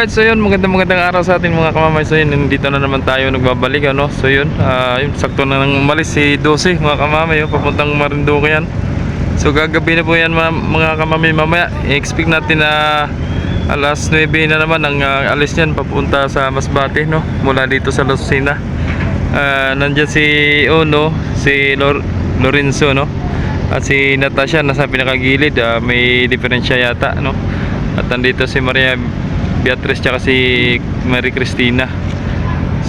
Alright, so yun, magandang magandang araw sa ating mga kamamay. So yun, nandito na naman tayo nagbabalik, ano. So yun, ah, yun sakto na nang umalis si 12, mga kamamay, oh, papuntang Marinduque yan. So gagabi na po yan mga, mga kamamay mamaya. I-expect natin na alas 9 na naman ang ah, alis niyan papunta sa Masbate, no. Mula dito sa Lucena. Ah, nandyan si Ono, si Lor- Lorenzo, no. At si Natasha nasa pinakagilid, ah, may diferensya yata, no. At nandito si Maria Beatrice tsaka si Mary Cristina.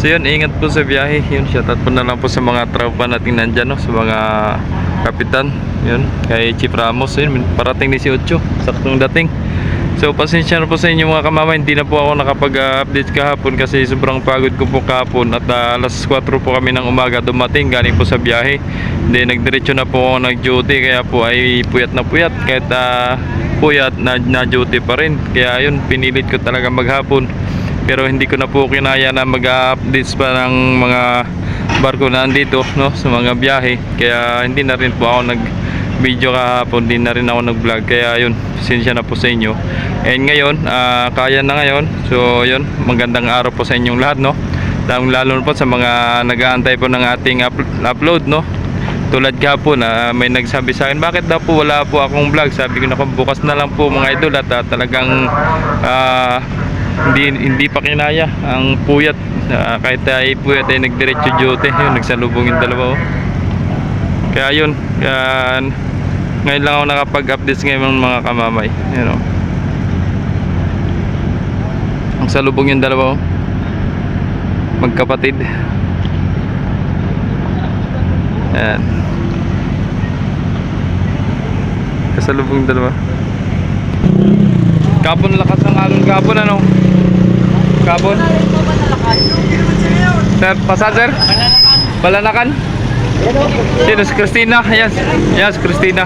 So yun, ingat po sa biyahe. Yun, shoutout po na lang po sa mga tropa natin nandyan, no? sa mga kapitan. Yun, kay Chief Ramos. Yun, parating ni si Ocho. Saktong dating. So, pasensya na po sa inyo mga kamama. Hindi na po ako nakapag-update kahapon kasi sobrang pagod ko po kahapon. At ah, alas 4 po kami ng umaga dumating galing po sa biyahe. Hindi, nagdiretso na po ako nag-duty. Kaya po ay puyat na puyat. Kahit ah, puyat, na, na-duty pa rin. Kaya yun, pinilit ko talaga maghapon. Pero hindi ko na po kinaya na mag-updates pa ng mga barko na andito no, sa mga biyahe. Kaya hindi na rin po ako nag video kahapon, hindi na rin ako nag-vlog. Kaya yun, sinsya na po sa inyo. And ngayon, ah, kaya na ngayon. So yun, magandang araw po sa inyong lahat no. Lalo, lalo na po sa mga nag-aantay po ng ating up- upload no. Tulad kahapon na may nagsabi sa akin, bakit daw po wala po akong vlog? Sabi ko na bukas na lang po mga idol at ah, talagang ah, hindi hindi pa kinaya ang puyat Ah, kahit ay puyat ay nagdiretso duty yun nagsalubong yung dalawa oh. kaya yun kaya, ngayon lang ako nakapag-update ngayon mga kamamay yun oh. ang salubong yung dalawa oh. magkapatid yan kasalubong dalawa. Kapon lakas ng alon. Kapon ano? Kapon sir pasan sir? Balanakan? Sino? Si Christina? Yes yes Christina.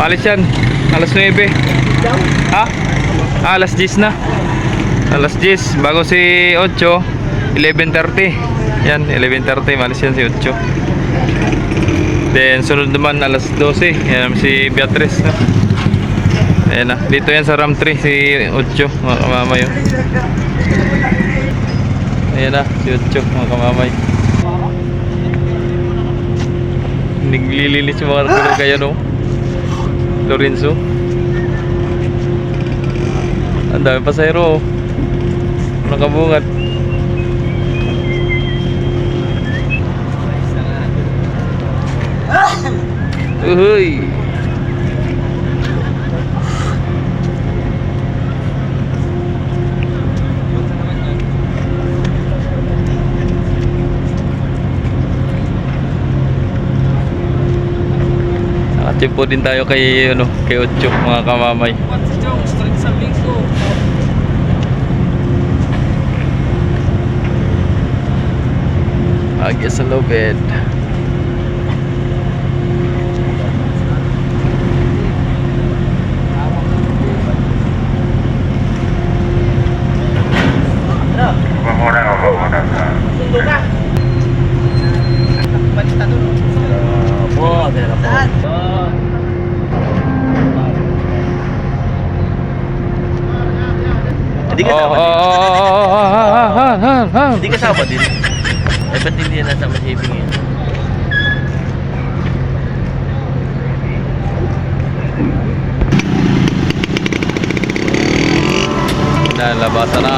Alis yan. Alas 9 ha? Ah, alas 10 na. Alas 10 bago si 8 11.30 yan 11.30 malis yan si 8 then sunod naman alas 12 yan si Beatrice no? Ayan na. Dito yan sa RAM 3 si Ocho, mga kamamay. oh. Ayan na, si Ocho, mga kamamay. Naglilinis mga tulog kaya no. Lorenzo. Ang dami pasahero. oh. Nakabungat. Uhuy. Nakachimpo din tayo kay ano, kay Ocho mga kamamay. Agya sa lobed. Hindi Oh, kasama oh, din. oh, oh, oh, oh, oh, oh. Hindi kasama din. Eh, ba't hindi yan nasa masiping yun? Nalabasan na.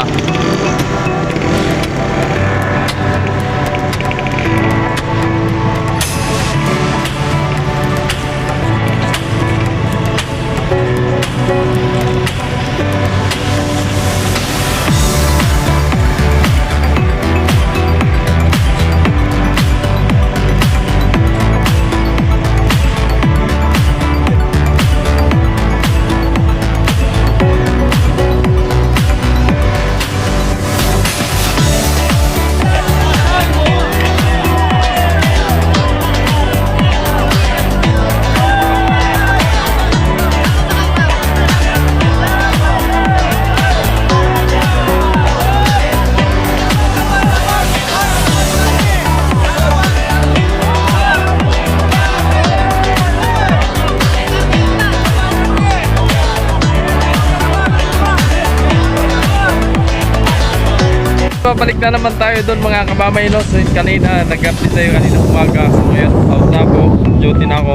Babalik na naman tayo doon mga kamamay no. So, kanina, nag-update tayo kanina umaga. So ngayon, out na ako. Duty na ako.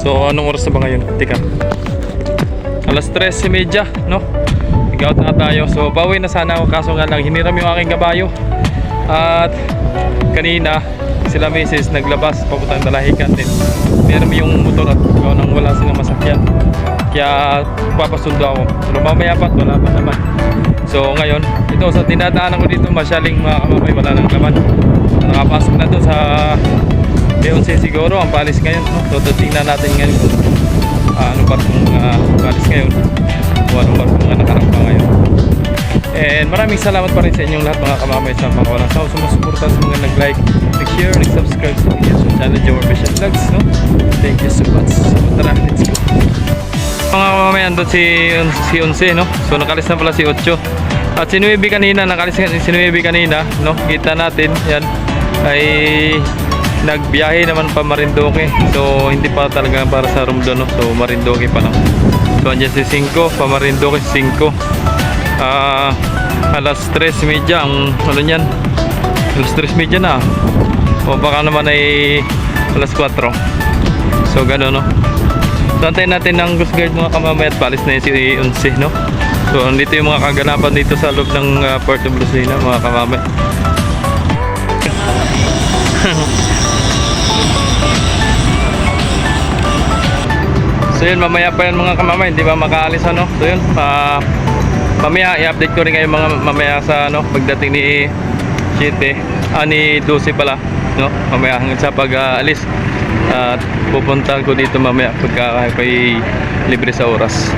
So anong oras na ba ngayon? Tika. Alas 3.30 no? Nag-out na tayo. So bawi na sana ako kaso nga lang hiniram yung aking kabayo. At kanina sila misis naglabas papuntang dalahikan din. Meron yung motor at gawa nang wala silang masakyan. Kaya papasundo ako. So mamaya pa wala pa naman. So ngayon, ito sa dinadaanan ko dito masyaling mga kamamay wala nang laman. Nakapasok na to sa B11 siguro ang palis ngayon. No? So tingnan natin ngayon kung ah, ano ba itong uh, palis ngayon. Kung ano ba itong mga nakarang pa ngayon. And maraming salamat pa rin sa inyong lahat mga kamamay sa mga walang sawa sumusuporta sa mga nag-like, nag-share, nag-subscribe sa video sa channel Joe Official Vlogs. No? Thank you so much. So tara, let's go. Mga kamamay, andun si, si Onse, no? So nakalis na pala si Ocho. At si Nuevi kanina, nakalis ka- si Nuevi kanina, no? Kita natin, yan, ay nagbiyahe naman pa Marindoque. So hindi pa talaga para sa Romdo, no? So Marindoque pa lang. So andyan si 5, pa Marindoque 5. Ah, alas 3.30 ang ano niyan? Alas 3.30 na. O baka naman ay alas 4. So gano'n, no? So antayin natin ng Coast Guard mga kamamay at palis na yun si Unsi, no? So andito yung mga kaganapan dito sa loob ng uh, Port of Lucena mga kamamay. so yun, mamaya pa yan mga kamamay, hindi ba makaalis ano? So yun, ah, mamaya i-update ko rin kayo mga mamaya sa ano, pagdating ni 7, ah ni 12 pala, no? Mamaya hanggang sa pag-aalis. At pupunta ko dito mamaya pagka kayo libre sa oras.